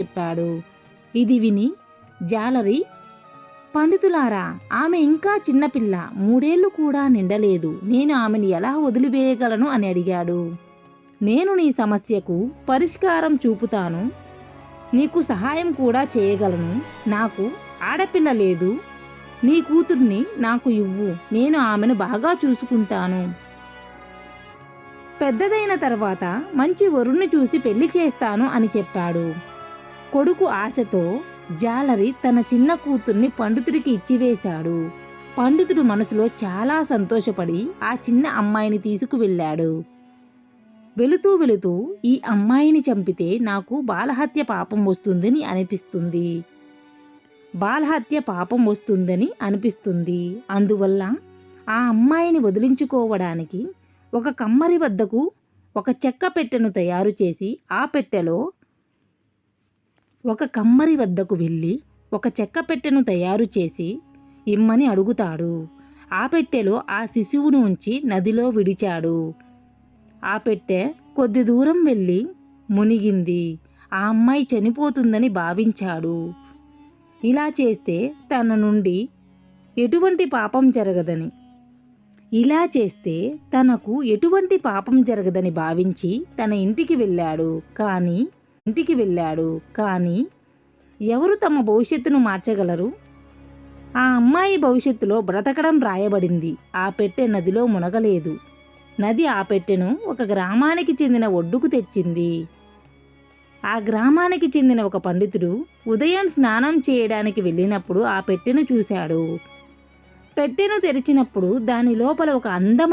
చెప్పాడు. ఇది విని జాలరి పండితులారా ఆమె ఇంకా చిన్నపిల్ల మూడేళ్ళు కూడా నిండలేదు. నేను ఆమెను ఎలా వదిలివేయగలను? అని అడిగాడు. నేను నీ సమస్యకు పరిష్కారం చూపుతాను. నీకు సహాయం కూడా చేయగలను. నాకు ఆడపిల్ల లేదు. నీ కూతుర్ని నాకు ఇవ్వు. నేను ఆమెను బాగా చూసుకుంటాను. పెద్దదైన తర్వాత మంచి వరుణ్ణి చూసి పెళ్ళి చేస్తాను అని చెప్పాడు. కొడుకు ఆశతో జాలరి తన చిన్న కూతుర్ని పండితుడికి ఇచ్చివేశాడు. పండితుడు మనసులో చాలా సంతోషపడి ఆ చిన్న అమ్మాయిని తీసుకువెళ్ళాడు. వెళుతూ వెళుతూ ఈ అమ్మాయిని చంపితే నాకు బాలహత్య పాపం వస్తుందని అనిపిస్తుంది. బాలహత్య పాపం వస్తుందని అనిపిస్తుంది. అందువల్ల ఆ అమ్మాయిని వదిలించుకోవడానికి ఒక కమ్మరి వద్దకు ఒక చెక్క పెట్టెను తయారు చేసి ఆ పెట్టెలో ఒక కమ్మరి వద్దకు వెళ్ళి ఒక చెక్క పెట్టెను తయారు చేసి ఇమ్మని అడుగుతాడు. ఆ పెట్టెలో ఆ శిశువును ఉంచి నదిలో విడిచాడు. ఆ పెట్టె కొద్ది దూరం వెళ్ళి మునిగింది. ఆ అమ్మాయి చనిపోతుందని భావించాడు. ఇలా చేస్తే తన నుండి ఎటువంటి పాపం జరగదని ఇలా చేస్తే తనకు ఎటువంటి పాపం జరగదని భావించి తన ఇంటికి వెళ్ళాడు. కానీ ఇంటికి వెళ్ళాడు. కానీ ఎవరు తమ భవిష్యత్తును మార్చగలరు? ఆ అమ్మాయి భవిష్యత్తులో బ్రతకడం రాయబడింది. ఆ పెట్టె నదిలో మునగలేదు. నది ఆ పెట్టెను ఒక గ్రామానికి చెందిన ఒడ్డుకు తెచ్చింది. ఆ గ్రామానికి చెందిన ఒక పండితుడు ఉదయం స్నానం చేయడానికి వెళ్ళినప్పుడు ఆ పెట్టెను చూశాడు. పెట్టెను తెరిచినప్పుడు దాని లోపల ఒక అందమైన